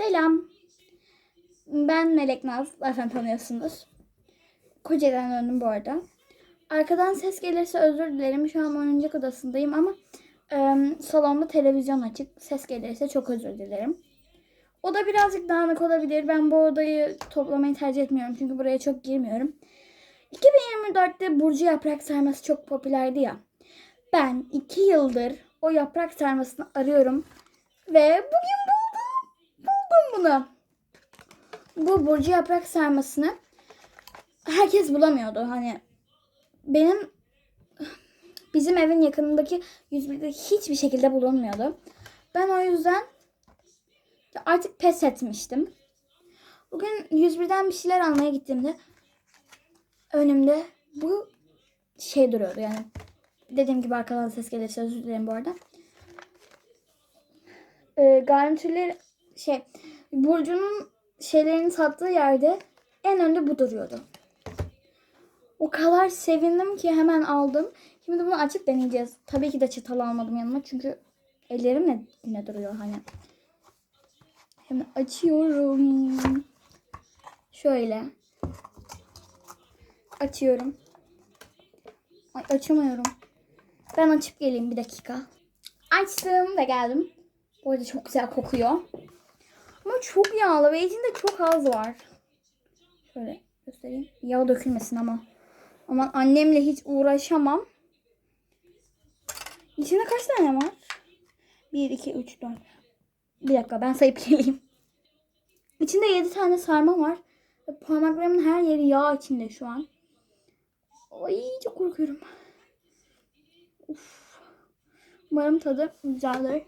Selam. Ben Melek Naz. Zaten tanıyorsunuz. Kocaeli'den döndüm bu arada. Arkadan ses gelirse özür dilerim. Şu an oyuncak odasındayım ama e, salonda televizyon açık. Ses gelirse çok özür dilerim. Oda birazcık dağınık olabilir. Ben bu odayı toplamayı tercih etmiyorum. Çünkü buraya çok girmiyorum. 2024'te Burcu yaprak sarması çok popülerdi ya. Ben iki yıldır o yaprak sarmasını arıyorum. Ve bugün bunu. Bu Burcu yaprak sarmasını herkes bulamıyordu. Hani benim bizim evin yakınındaki 101'de hiçbir şekilde bulunmuyordu. Ben o yüzden artık pes etmiştim. Bugün 101'den bir şeyler almaya gittiğimde önümde bu şey duruyordu yani. Dediğim gibi arkadan ses gelirse özür dilerim bu arada. Ee, garnitürler şey Burcu'nun şeylerini sattığı yerde en önde bu duruyordu. O kadar sevindim ki hemen aldım. Şimdi bunu açıp deneyeceğiz. Tabii ki de çatal almadım yanıma çünkü ellerimle yine duruyor hani. Hemen açıyorum. Şöyle. Açıyorum. Ay açamıyorum. Ben açıp geleyim bir dakika. Açtım ve geldim. Bu arada çok güzel kokuyor. Ama çok yağlı ve içinde çok az var. Şöyle göstereyim. Yağ dökülmesin ama. Aman annemle hiç uğraşamam. İçinde kaç tane var? 1, 2, 3, 4. Bir dakika ben sayıp geleyim. İçinde 7 tane sarma var. Parmaklarımın her yeri yağ içinde şu an. Ay çok korkuyorum. Uf. Umarım tadı güzeldir.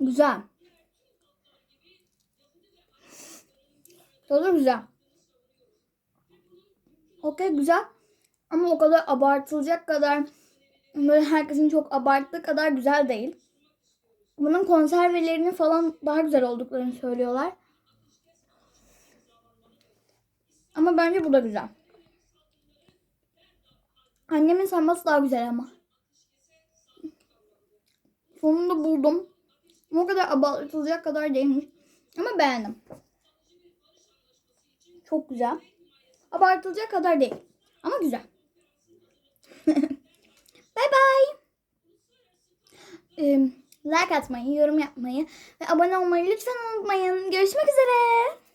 Güzel. Tadı güzel. Okey güzel. Ama o kadar abartılacak kadar böyle herkesin çok abarttığı kadar güzel değil. Bunun konservelerinin falan daha güzel olduklarını söylüyorlar. Ama bence bu da güzel. Annemin sarması daha güzel ama. Sonunda buldum. O kadar abartılacak kadar değilmiş. Ama beğendim. Çok güzel. Abartılacak kadar değil. Ama güzel. bye. Ee, like atmayı, yorum yapmayı ve abone olmayı lütfen unutmayın. Görüşmek üzere.